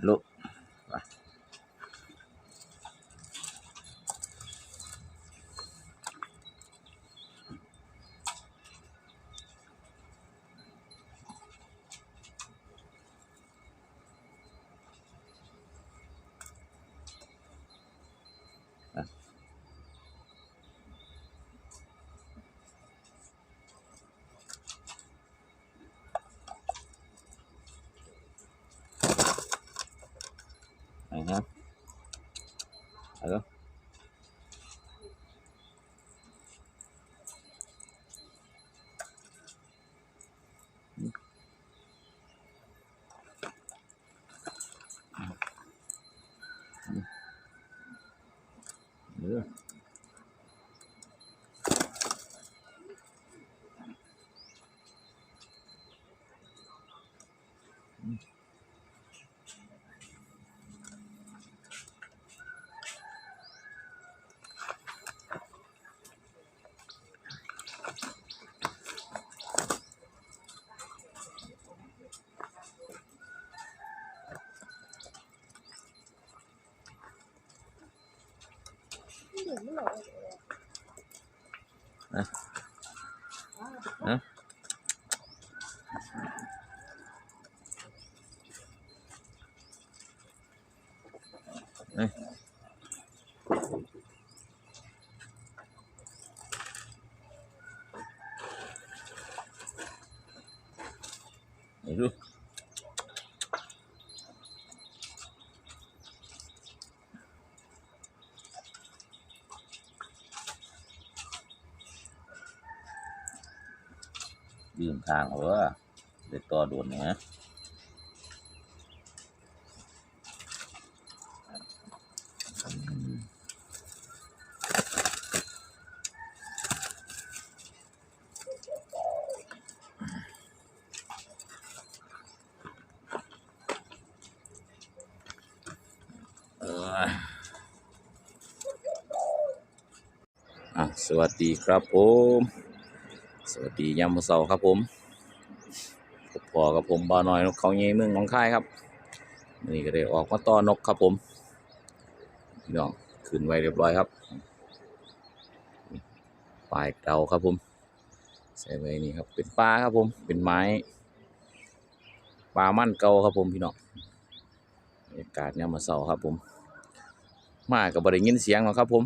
Hello. เไหนดู ยืมทางเอาว่าเด็กต่อโดนนเอออะสวัสดีครับผม สวัสดียามมื้อเช้าครับผมพบพอกับผมบ่าน้อยนกเขาใหญ่เมืองหนองคายครับนนี้ก็ได้ออกมาต้อนนกครับผมพี่น้องขึ้นไว้เรียบร้อยครับปลายเตาครับผม ใส่ไว้นี่ครับ เป็นปลาครับผม เป็นไม้ปลามั่นเก่าครับผมพี่น้องบรรยากาศยามมื้อเช้าครับผม มากับบริยินเสียงหรอครับผม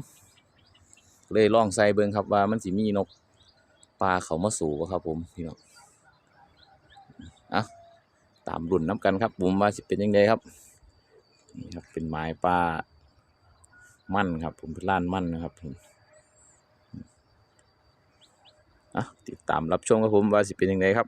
เลยลองใส่เบิ่งครับว่ามันสิมีนก ปลาเขามาสู่บ่ครับผมพี่น้องอะตามรุ่นน้ำกันครับผมว่าสิเป็นยังไงครับนี่ครับเป็นไม้ปลามั่นครับ ผมเป็นล้านมั่นนะครับผมอะติดตามรับชมครับผมว่าสิเป็นยังไงครับ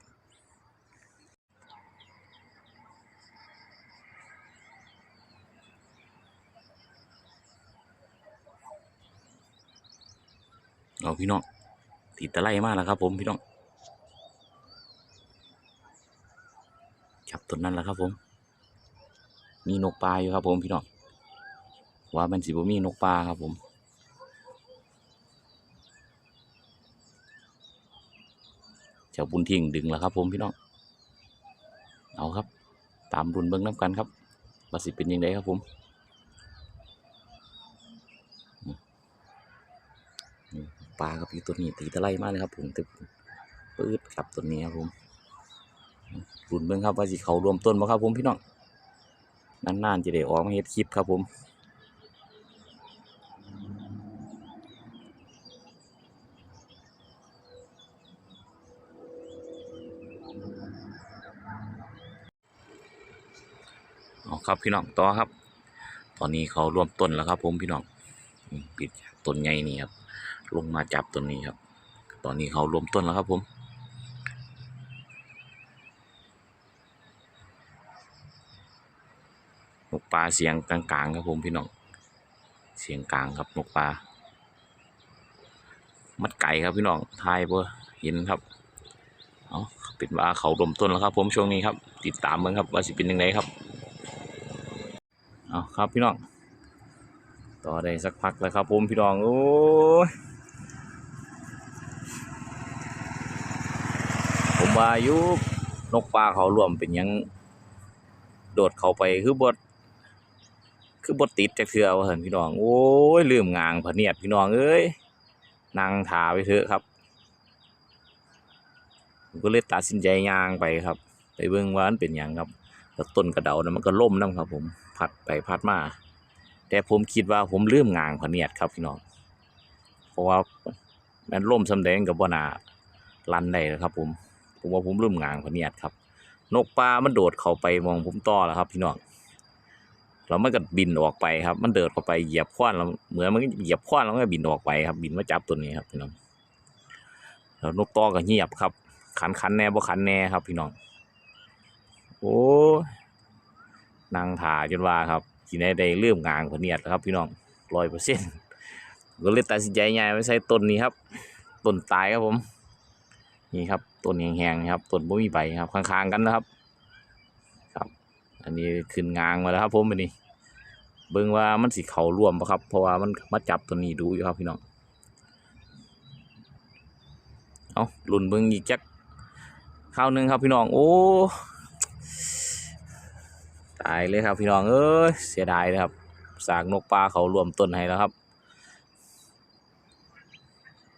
เอาพี่น้อง ติดตะไลมากแล้วครับ ผมพี่น้องจับต้นนั้นแหละครับ ผม มีนกปลาอยู่ครับ ผมพี่น้องว่ามันสิบมีนกปลาครับ ผมเจ้าบุญทิ้งดึงแล้วครับ ผมพี่น้องเอาครับ ตามรุนเบิ้งน้ำกันครับว่าสิเป็นยังไงครับผมอืมอืม ปลาครับพี่ตัวนี้ตีตะไลมากเลยครับ ผมตึกปืดครับตัวนี้ครับผมรุนเบิ้งครับว่าสิเขารวมต้นบ่ครับผมพี่น้องนานๆจะได้ออกมาเฮ็ดคลิปครับผมเอาครับพี่น้องต่อครับ ตอนนี้เขารวมต้นแล้วครับ ผมพี่น้องปิดต้นใหญ่นี่ครับ ลงมาจับต้นนี้ครับ ตอนนี้เขารวมต้นแล้วครับผมนกปลาเสียงกลางๆครับผมพี่น้อง เสียงกลางครับนกปลา มัดไก่ครับพี่น้องทายเพื่อเห็นครับ เอาป็นว่าเขารวมต้นแล้วครับ ผมช่วงนี้ครับ ติดตามเบิ่งครับว่าสิเป็นยังไงครับ เอาครับพี่น้องต่อได้สักพักแล้วครับผมพี่น้องโอ้ย ผม ว่าอยุนกปลาเขารวมเป็นยังโดดเข้าไปคือบดคือบดติดจากเทือว่าเห็นพี่น้องโอ้ยลืมงางพเนียดพี่น้องเอ้ยนั่งถาไปเถอะครับผมก็เลยตัดสินใจย่างไปครับ ไปเบิ่งว่ามันเป็นยังครับแล้วต้นกระเดานะมันก็ล่มนํครับ ผมพัดไปพัดมาแต่ผมคิดว่าผมลืมงางพเนียดครับพี่น้องเพราะว่ามันล่มสำแดงกับบ่นาลันได้นะครับผม ผมว่าผมลืมงางพเนียดครับ นกปลามันโดดเข้าไปมองผมต่อแล้วครับพี่น้องแล้วมันก็บินออกไปครับ มันเดินเข้าไปเหยียบคว้านแล้วเหมือนมันเหยียบคว้านแล้วมันก็บินออกไปครับ บินมาจับตัวนี้ครับพี่น้องแล้วนกต่อก็เงียบครับ ขันขันแน่บ่ขันแน่ครับ พี่น้องโอ้ยนางถ่าจนว่าครับทีนี้ได้เริ่มงางพเนียดแล้วครับ พี่น้องร้อยเปอร์เซ็นต์ก็เลยตัดสินใจย้ายไปใส่ต้นนี้ครับต้นตายครับผม นี่ครับต้นแห้งๆครับต้นบ่มีใบครับข้างๆกันนะครับ ครับ อันนี้ขึ้นงางมาแล้วครับ ผมอันนี้ เบิ่งว่ามันสิเขาร่วมปะครับ เพราะว่ามันมาจับตัวนี้ดูอยู่ครับพี่น้องเอาลุ่นเบิ่งอีกจักข้าวหนึงครับพี่น้องโอ้ตายเลยครับพี่น้องเอ้ยเสียดายเลยครับสากนกปลาเขารวมต้นให้แล้วครับ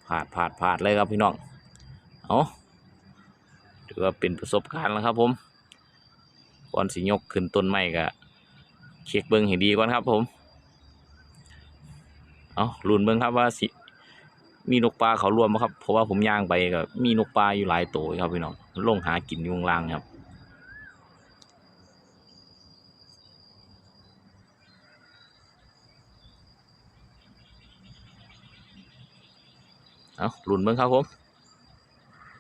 ผาดผาดผาดเลยครับพี่น้อง เอาถือว่าเป็นประสบการณ์แล้วครับผมก่อนสิยกขึ้นต้นไม้ก็เช็คเบิ้งให้ดีก่อนครับผมเอาลุ้นเบิ้งครับว่าสิมีนกปลาเขารวมบ่ครับ เพราะว่าผมย่างไปก็มีนกปลาอยู่หลายตัวครับพี่น้องลงหากินอยู่ข้างล่างครับเอาลุ้นเบิ้งครับผม